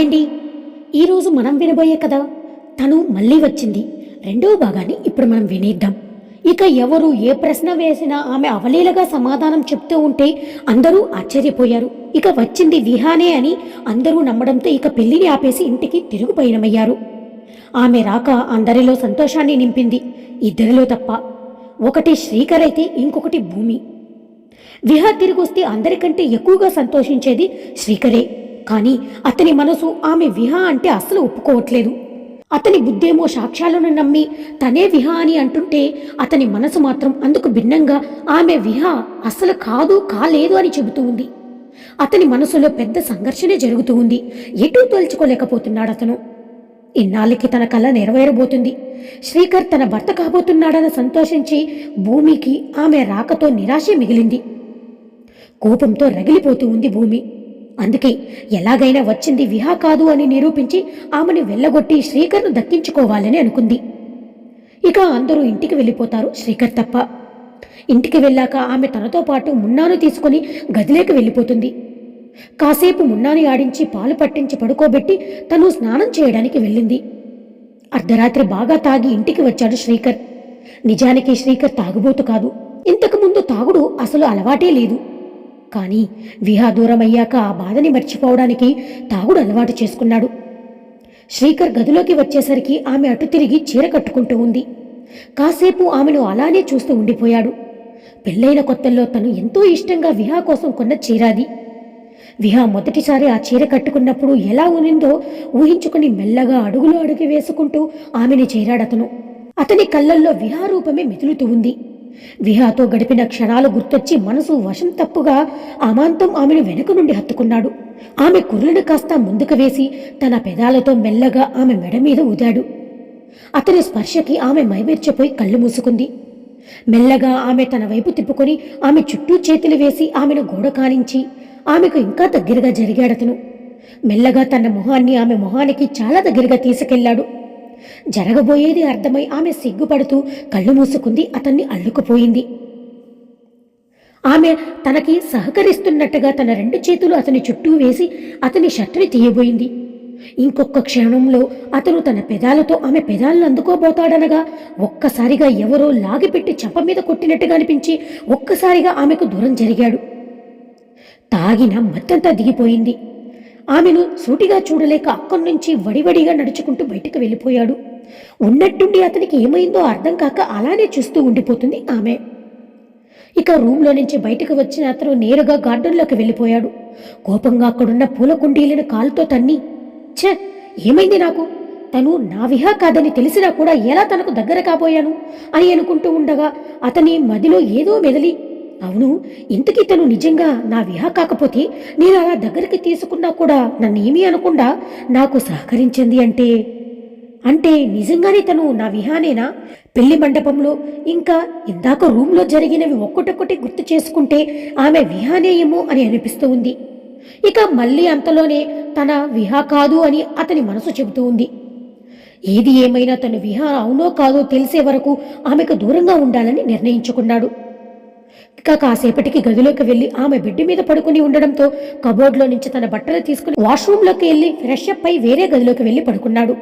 Hi అండి ఈరోజు మనం వినబోయే కథ తను మళ్ళీ వచ్చింది. రెండో భాగాన్ని ఇప్పుడు మనం వినేద్దాం. ఇక ఎవరు ఏ ప్రశ్న వేసినా ఆమె అవలీలగా సమాధానం చెప్తూ ఉంటే అందరూ ఆశ్చర్యపోయారు. ఇక వచ్చింది విహానే అని అందరూ నమ్మడంతో ఇక పెళ్ళిని ఆపేసి ఇంటికి తిరుగు పయనమయ్యారు ఆమె రాక అందరిలో సంతోషాన్ని నింపింది ఇద్దరిలో తప్ప. ఒకటి శ్రీకర్ అయితే ఇంకొకటి భూమి. విహా తిరిగొస్తే అందరికంటే ఎక్కువగా సంతోషించేది శ్రీకరే. కానీ అతని మనసు ఆమె విహా అంటే అస్సలు ఒప్పుకోవట్లేదు. అతని బుద్ధేమో సాక్ష్యాలను నమ్మి తనే విహా అని అంటుంటే అతని మనసు మాత్రం అందుకు భిన్నంగా ఆమె విహా అస్సలు కాదు కాలేదు అని చెబుతూ ఉంది. అతని మనసులో పెద్ద సంఘర్షణ జరుగుతూ ఉంది. ఎటూ తోల్చుకోలేకపోతున్నాడు అతను. ఇన్నాళ్ళకి తన కళ నెరవేరబోతుంది. శ్రీకర్ తన భర్త కాబోతున్నాడని సంతోషించి భూమికి ఆమె రాకతో నిరాశ మిగిలింది. కోపంతో రగిలిపోతూ ఉంది భూమి. అందుకే ఎలాగైనా వచ్చింది విహా కాదు అని నిరూపించి ఆమెను వెళ్ళగొట్టి శ్రీకర్ను దక్కించుకోవాలని అనుకుంది. ఇక అందరూ ఇంటికి వెళ్ళిపోతారు శ్రీకర్ తప్ప. ఇంటికి వెళ్ళాక ఆమె తనతో పాటు మున్నాను తీసుకుని గదిలోకి వెళ్ళిపోతుంది. కాసేపు మున్నాని ఆడించి పాలు పట్టించి పడుకోబెట్టి తను స్నానం చేయడానికి వెళ్ళింది. అర్ధరాత్రి బాగా తాగి ఇంటికి వచ్చాడు శ్రీకర్. నిజానికి శ్రీకర్ తాగుబోతు కాదు. ఇంతకుముందు తాగుడు అసలు అలవాటే లేదు. కానీ విహా దూరం అయ్యాక ఆ బాధని మర్చిపోవడానికి తాగుడు అలవాటు చేసుకున్నాడు. శ్రీకర్ గదిలోకి వచ్చేసరికి ఆమె అటు తిరిగి చీర కట్టుకుంటూ ఉంది. కాసేపు ఆమెను అలానే చూస్తూ ఉండిపోయాడు. పెళ్ళైన కొత్తల్లో తను ఎంతో ఇష్టంగా విహా కోసం కొన్న చీరాది. విహా మొదటిసారి ఆ చీర కట్టుకున్నప్పుడు ఎలా ఉనిందో ఊహించుకుని మెల్లగా అడుగులు అడుగు వేసుకుంటూ ఆమెని చేరాడతను. అతని కళ్ళల్లో విహా రూపమే మెదులుతూ ఉంది. విహాతో గడిపిన క్షణాలు గుర్తొచ్చి మనసు వశం తప్పుగా అమాంతం ఆమెను వెనుక నుండి హత్తుకున్నాడు. ఆమె కుర్రను కాస్త ముందుకు వేసి తన పెదాలతో మెల్లగా ఆమె మెడ మీద ఊదాడు. అతని స్పర్శకి ఆమె మైమెర్చిపోయి కళ్ళు మూసుకుంది. మెల్లగా ఆమె తన వైపు తిప్పుకొని ఆమె చుట్టూ చేతులు వేసి ఆమెను గోడ కానించి ఆమెకు ఇంకా దగ్గరగా జరిగాడతను. మెల్లగా తన మొహాన్ని ఆమె మొహానికి చాలా దగ్గరగా తీసుకెళ్ళాడు జరగబోయేది అర్థమై ఆమె సిగ్గుపడుతూ కళ్ళు మూసుకుంది అతన్ని అల్లుకుపోయింది. ఆమె తనకి సహకరిస్తున్నట్టుగా తన రెండు చేతులు అతని చుట్టూ వేసి అతని షర్టుని తీయబోయింది. ఇంకొక క్షణంలో అతను తన పెదాలతో ఆమె పెదాలను అందుకోబోతాడనగా ఒక్కసారిగా ఎవరో లాగిపెట్టి చెప్ప మీద కొట్టినట్టుగా అనిపించి ఒక్కసారిగా ఆమెకు దూరం జరిగాడు. తాగిన మత్తంతా దిగిపోయింది. ఆమెను సూటిగా చూడలేక అక్కడి నుంచి వడివడిగా నడుచుకుంటూ బయటకు వెళ్ళిపోయాడు. ఉన్నట్టుండి అతనికి ఏమైందో అర్థం కాక అలానే చూస్తూ ఉండిపోతుంది ఆమె. ఇక రూమ్లో నుంచి బయటకు వచ్చిన అతను నేరుగా గార్డెన్లోకి వెళ్ళిపోయాడు. కోపంగా అక్కడున్న పూల కుండీలను కాలుతో తన్ని ఛ ఏమైంది నాకు? తను నా విహా కాదని తెలిసినా కూడా ఎలా తనకు దగ్గర కాబోయాను? అని అనుకుంటూ ఉండగా అతని మదిలో ఏదో మెదిలి అవును ఇంతకీ తను నిజంగా నా విహా కాకపోతే నేను అలా దగ్గరికి తీసుకున్నా కూడా నన్నేమీ అనకుండా నాకు సహకరించింది అంటే? అంటే నిజంగానే తను నా విహానేనా? పెళ్ళి మండపంలో ఇంకా ఇందాక రూమ్లో జరిగినవి ఒక్కటొక్కటి గుర్తు చేసుకుంటే ఆమె విహానే అని అనిపిస్తూ ఉంది. ఇక మళ్ళీ అంతలోనే తన విహా కాదు అని అతని మనసు చెబుతూ ఉంది. ఏది ఏమైనా తను విహా అవునో కాదో తెలిసే వరకు ఆమెకు దూరంగా ఉండాలని నిర్ణయించుకున్నాడు. ఇక కాసేపటికి గదిలోకి వెళ్ళి ఆమె బెడ్ మీద పడుకుని ఉండడంతో కబోర్డ్లో నుంచి తన బట్టలు తీసుకుని వాష్రూమ్లోకి వెళ్ళి ఫ్రెష్ అప్ అయి వేరే గదిలోకి వెళ్ళి పడుకున్నాడు.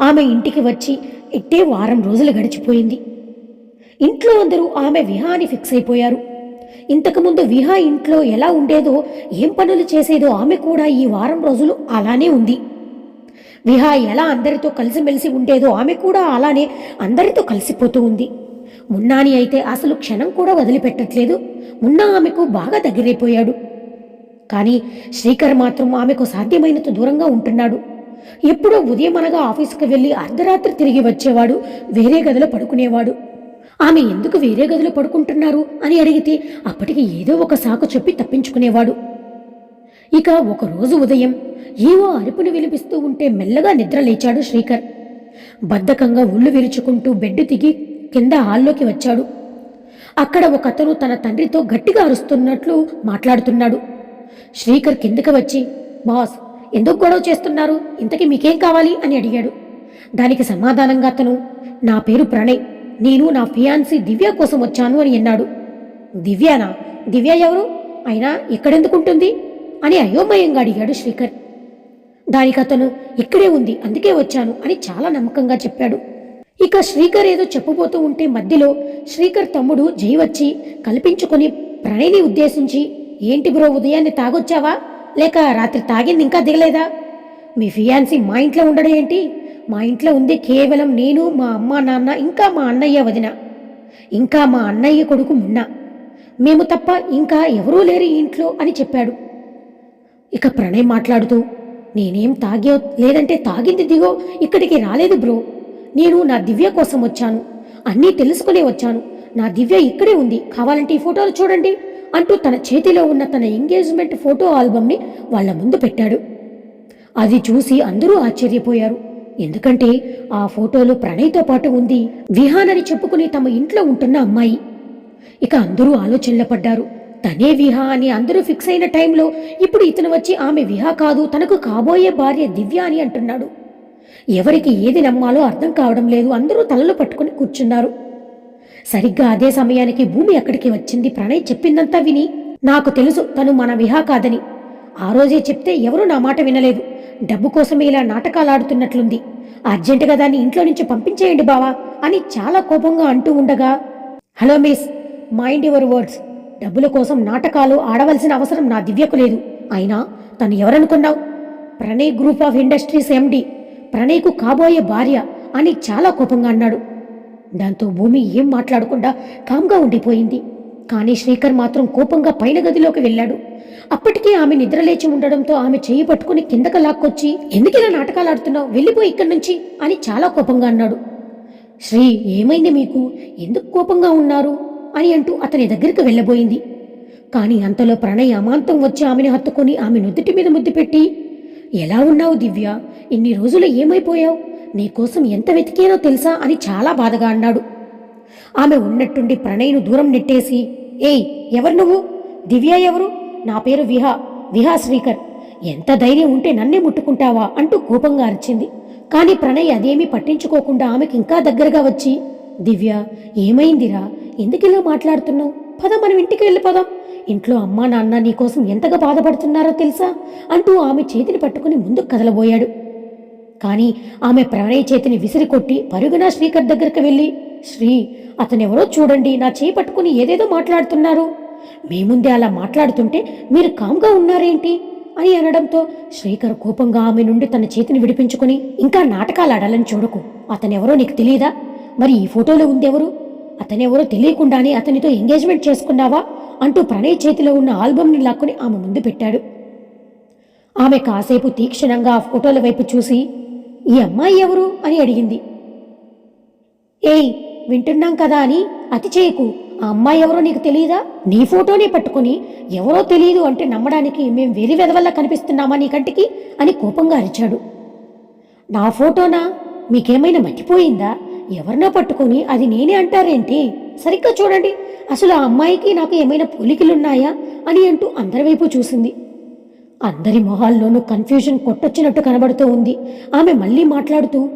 ఆమె ఇంటికి వచ్చి ఇట్టే వారం రోజులు గడిచిపోయింది. ఇంట్లో అందరూ ఆమె విహా అని ఫిక్స్ అయిపోయారు. ఇంతకుముందు విహా ఇంట్లో ఎలా ఉండేదో ఏం పనులు చేసేదో ఆమె కూడా ఈ వారం రోజులు అలానే ఉంది. విహా ఎలా అందరితో కలిసిమెలిసి ఉండేదో ఆమె కూడా అలానే అందరితో కలిసిపోతూ ఉంది. మున్నాని అయితే అసలు క్షణం కూడా వదిలిపెట్టట్లేదు. మున్నా ఆమెకు బాగా దగ్గరైపోయాడు. కానీ శ్రీకర్ మాత్రం ఆమెకు సాధ్యమైనంత దూరంగా ఉంటున్నాడు. ఎప్పుడో ఉదయం అనగా ఆఫీసుకు వెళ్ళి అర్ధరాత్రి తిరిగి వచ్చేవాడు వేరే గదిలో పడుకునేవాడు. ఆమె ఎందుకు వేరే గదిలో పడుకుంటున్నారు అని అడిగితే అప్పటికి ఏదో ఒక సాకు చెప్పి తప్పించుకునేవాడు. ఇక ఒకరోజు ఉదయం ఏవో అరుపును వినిపిస్తూ ఉంటే మెల్లగా నిద్ర లేచాడు శ్రీకర్. బద్ధకంగా ఒళ్ళు విరుచుకుంటూ బెడ్ దిగి కింద హాల్లోకి వచ్చాడు. అక్కడ ఒక అతను తన తండ్రితో గట్టిగా అరుస్తున్నట్లు మాట్లాడుతున్నాడు. శ్రీకర్ కిందకి వచ్చి బాస్ ఎందుకు గొడవ చేస్తున్నారు? ఇంతకీ మీకేం కావాలి? అని అడిగాడు. దానికి సమాధానంగా అతను నా పేరు ప్రణయ్. నేను నా ఫియాన్సీ దివ్య కోసం వచ్చాను అని అన్నాడు. దివ్యానా? దివ్య ఎవరు? అయినా ఎక్కడెందుకుంటుంది అని అయోమయంగా అడిగాడు శ్రీకర్. దానికి అతను ఇక్కడే ఉంది అందుకే వచ్చాను అని చాలా నమ్మకంగా చెప్పాడు. ఇక శ్రీకర్ ఏదో చెప్పబోతూ ఉంటే మధ్యలో శ్రీకర్ తమ్ముడు జై వచ్చి కల్పించుకొని ప్రణయ్ని ఉద్దేశించి ఏంటి బ్రో ఉదయాన్నే తాగొచ్చావా? లేక రాత్రి తాగింది ఇంకా దిగలేదా? మీ ఫియాన్సీ మా ఇంట్లో ఉండడం ఏంటి? మా ఇంట్లో ఉంది కేవలం నేను మా అమ్మ నాన్న ఇంకా మా అన్నయ్య వదిన. ఇంకా మా అన్నయ్య కొడుకు మున్నా. మేము తప్ప ఇంకా ఎవరూ లేరు ఈ ఇంట్లో అని చెప్పాడు. ఇక ప్రణయ్ మాట్లాడుతూ నేనేం తాగే లేదంటే తాగింది దిగో ఇక్కడికి రాలేదు బ్రో. నేను నా దివ్య కోసం వచ్చాను. అన్నీ తెలుసుకునే వచ్చాను. నా దివ్య ఇక్కడే ఉంది. కావాలంటే ఈ ఫోటోలు చూడండి అంటూ తన చేతిలో ఉన్న తన ఎంగేజ్మెంట్ ఫోటో ఆల్బమ్ని వాళ్ళ ముందు పెట్టాడు. అది చూసి అందరూ ఆశ్చర్యపోయారు. ఎందుకంటే ఆ ఫోటోలో ప్రణయ్తో పాటు ఉంది. విహాన్ అని చెప్పుకుని తమ ఇంట్లో ఉంటున్న అమ్మాయి. ఇక అందరూ ఆలోచనలో పడ్డారు. తనే విహా అని అందరూ ఫిక్స్ అయిన టైంలో ఇప్పుడు ఇతను వచ్చి ఆమె విహా కాదు తనకు కాబోయే భార్య దివ్య అని అంటున్నాడు. ఎవరికి ఏది నమ్మాలో అర్థం కావడం లేదు. అందరూ తలలు పట్టుకుని కూర్చున్నారు. సరిగ్గా అదే సమయానికి భూమి అక్కడికి వచ్చింది. ప్రణయ్ చెప్పిందంతా విని నాకు తెలుసు తను మన విహా కాదని. ఆ రోజే చెప్తే ఎవరూ నా మాట వినలేదు. డబ్బు కోసమే ఇలా నాటకాలు ఆడుతున్నట్లుంది. అర్జెంటుగా దాన్ని ఇంట్లో నుంచి పంపించేయండి బావా అని చాలా కోపంగా అంటూ ఉండగా hello miss mind your words. డబ్బుల కోసం నాటకాలు ఆడవలసిన అవసరం నా దివ్యకు లేదు. అయినా తను ఎవరనుకున్నావు? Pranay group of industries MD. ప్రణయ్కు కాబోయే భార్య అని చాలా కోపంగా అన్నాడు. దాంతో భూమి ఏం మాట్లాడకుండా కామ్గా ఉండిపోయింది. కానీ శ్రీకర్ మాత్రం కోపంగా పైన గదిలోకి వెళ్ళాడు. అప్పటికే ఆమె నిద్రలేచి ఉండడంతో ఆమె చేయి పట్టుకుని కిందకు లాక్కొచ్చి ఎందుకు ఇలా నాటకాలు ఆడుతున్నావు? వెళ్ళిపోయి ఇక్కడి నుంచి అని చాలా కోపంగా అన్నాడు. శ్రీ ఏమైంది మీకు? ఎందుకు కోపంగా ఉన్నారు? అని అంటూ అతని దగ్గరికి వెళ్ళబోయింది. కానీ అంతలో ప్రణయ్ అమాంతం వచ్చి ఆమెను హత్తుకొని ఆమె నుదుటి మీద ముద్దు పెట్టి ఎలా ఉన్నావు దివ్య? ఇన్ని రోజులు ఏమైపోయావు? నీకోసం ఎంత వెతికేనో తెలుసా అని చాలా బాధగా అన్నాడు. ఆమె ఉన్నట్టుండి ప్రణయ్ను దూరం నెట్టేసి ఏయ్ ఎవరు నువ్వు? దివ్య ఎవరు? నా పేరు విహా విహా శ్రీకర్. ఎంత ధైర్యం ఉంటే నన్నే ముట్టుకుంటావా? అంటూ కోపంగా అరిచింది. కానీ ప్రణయ్ అదేమీ పట్టించుకోకుండా ఆమెకి ఇంకా దగ్గరగా వచ్చి దివ్య ఏమైందిరా? ఎందుకిలా మాట్లాడుతున్నావు? పద మనం ఇంటికి వెళ్ళిపోదాం. ఇంట్లో అమ్మా నాన్న నీకోసం ఎంతగా బాధపడుతున్నారో తెలుసా? అంటూ ఆమె చేతిని పట్టుకుని ముందుకు కదలబోయాడు. కానీ ఆమె ప్రణయ్ చేతిని విసిరి కొట్టి పరుగున శ్రీకర్ దగ్గరికి వెళ్ళి శ్రీ అతనెవరో చూడండి నా చేయి పట్టుకుని ఏదేదో మాట్లాడుతున్నారు. మీ ముందే అలా మాట్లాడుతుంటే మీరు కామ్గా ఉన్నారేంటి? అని అనడంతో శ్రీకర్ కోపంగా ఆమె నుండి తన చేతిని విడిపించుకుని ఇంకా నాటకాలు ఆడాలని చూడకు. అతనెవరో నీకు తెలియదా మరి ఈ ఫోటోలో ఉందెవరు? అతనెవరో తెలియకుండానే అతనితో ఎంగేజ్మెంట్ చేసుకున్నావా? అంటూ ప్రణయ్ చేతిలో ఉన్న ఆల్బమ్ని లాక్కుని ఆమె ముందు పెట్టాడు. ఆమె కాసేపు తీక్షణంగా ఆ ఫోటోల వైపు చూసి ఈ అమ్మాయి ఎవరు? అని అడిగింది. ఏయ్ వింటున్నాం కదా అని అతి చేయకు. ఆ అమ్మాయి ఎవరో నీకు తెలియదా నీ ఫోటోనే పట్టుకుని ఎవరో తెలియదు అంటే నమ్మడానికి మేం వెరి వెదవల్ల కనిపిస్తున్నామా నీ కంటికి? అని కోపంగా అరిచాడు. నా ఫోటోనా? మీకేమైనా మర్చిపోయిందా? ఎవరినో పట్టుకొని అది నేనే అంటారేంటి? సరిగ్గా చూడండి. అసలు ఆ అమ్మాయికి నాకు ఏమైనా పోలికలున్నాయా అని అంటూ అందరి వైపు చూసింది. అందరి మొహాల్లోనూ కన్ఫ్యూజన్ కొట్టొచ్చినట్టు కనబడుతూ ఉంది. ఆమె మళ్ళీ మాట్లాడుతూ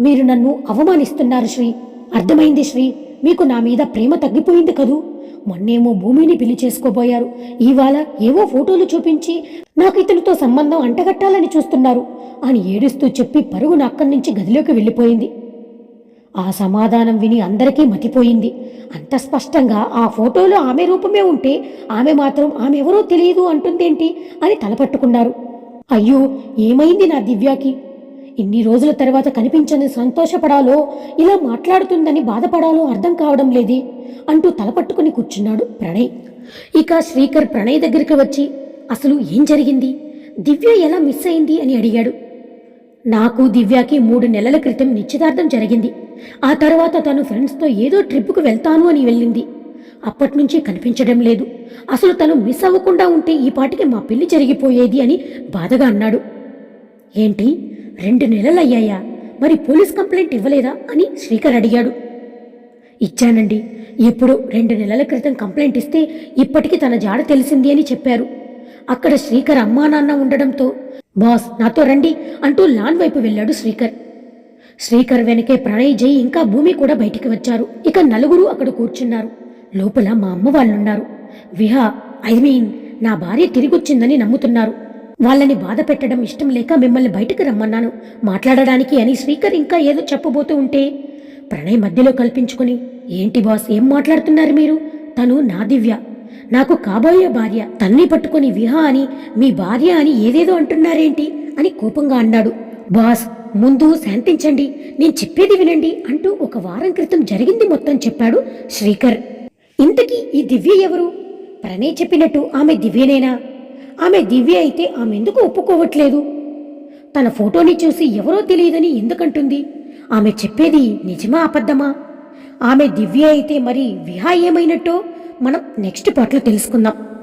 మీరు నన్ను అవమానిస్తున్నారు శ్రీ. అర్థమైంది శ్రీ. మీకు నా మీద ప్రేమ తగ్గిపోయింది కదూ? మొన్నేమో భూమిని పెళ్ళి చేసుకోబోయారు. ఇవాళ ఏవో ఫోటోలు చూపించి నాకు ఇతనితో సంబంధం అంటగట్టాలని చూస్తున్నారు. అని ఏడుస్తూ చెప్పి పరుగున అక్కడి నుంచి గదిలోకి వెళ్ళిపోయింది. ఆ సమాధానం విని అందరికీ మతిపోయింది. అంత స్పష్టంగా ఆ ఫోటోలో ఆమె రూపమే ఉంటే ఆమె మాత్రం ఆమె ఎవరో తెలియదు అంటుందేంటి అని తలపట్టుకున్నారు. అయ్యో ఏమైంది నా దివ్యాకి? ఇన్ని రోజుల తర్వాత కనిపించని సంతోషపడాలో ఇలా మాట్లాడుతుందని బాధపడాలో అర్థం కావడం లేదే అంటూ తలపట్టుకుని కూర్చున్నాడు ప్రణయ్. ఇక శ్రీకర్ ప్రణయ్ దగ్గరికి వచ్చి అసలు ఏం జరిగింది? దివ్య ఎలా మిస్ అయింది? అని అడిగాడు. నాకు దివ్యాకి మూడు నెలల క్రితం నిశ్చితార్థం జరిగింది. ఆ తర్వాత తను ఫ్రెండ్స్తో ఏదో ట్రిప్కు వెళ్తాను అని వెళ్ళింది. అప్పట్నుంచి కనిపించడం లేదు. అసలు తను మిస్ అవ్వకుండా ఉంటే ఈ పాటికి మా పెళ్ళి జరిగిపోయేది అని బాధగా అన్నాడు. ఏంటి? రెండు నెలలయ్యాయా మరి పోలీస్ కంప్లైంట్ ఇవ్వలేదా? అని శ్రీకర్ అడిగాడు. ఇచ్చానండి. ఎప్పుడు రెండు నెలల క్రితం కంప్లైంట్ ఇస్తే ఇప్పటికీ తన జాడ తెలిసింది అని చెప్పారు. అక్కడ శ్రీకర్ అమ్మా నాన్న ఉండడంతో బాస్ నాతో రండి అంటూ లాన్ వైపు వెళ్ళాడు శ్రీకర్. శ్రీకర్ వెనకే ప్రణయ్ జై ఇంకా భూమి కూడా బయటికి వచ్చారు. ఇక నలుగురు అక్కడ కూర్చున్నారు. లోపల మా అమ్మ వాళ్ళున్నారు. విహా ఐ మీన్ నా భార్య తిరిగొచ్చిందని నమ్ముతున్నారు. వాళ్ళని బాధ పెట్టడం ఇష్టం లేక మిమ్మల్ని బయటకు రమ్మన్నాను. మాట్లాడడానికి అని శ్రీకర్ ఇంకా ఏదో చెప్పబోతూ ఉంటే ప్రణయ్ మధ్యలో కల్పించుకుని ఏంటి బాస్ ఏం మాట్లాడుతున్నారు మీరు? తను నా దివ్య. నాకు కాబోయే భార్య తన్ని పట్టుకుని విహా అని మీ భార్య అని ఏదేదో అంటున్నారేంటి? అని కోపంగా అన్నాడు. బాస్ ముందు శాంతించండి. నేను చెప్పేది వినండి అంటూ ఒక వారం క్రితం జరిగింది మొత్తం చెప్పాడు శ్రీకర్. ఇంతకీ ఈ దివ్య ఎవరు? ప్రణయ్ చెప్పినట్టు ఆమె దివ్యనేనా? ఆమె దివ్య అయితే ఆమె ఎందుకు ఒప్పుకోవట్లేదు? తన ఫోటోని చూసి ఎవరో తెలియదని ఎందుకంటుంది? ఆమె చెప్పేది నిజమా అబద్ధమా? ఆమె దివ్య అయితే మరి విహా ఏమైనట్టో? మనం నెక్స్ట్ పాటలో తెలుసుకుందాం.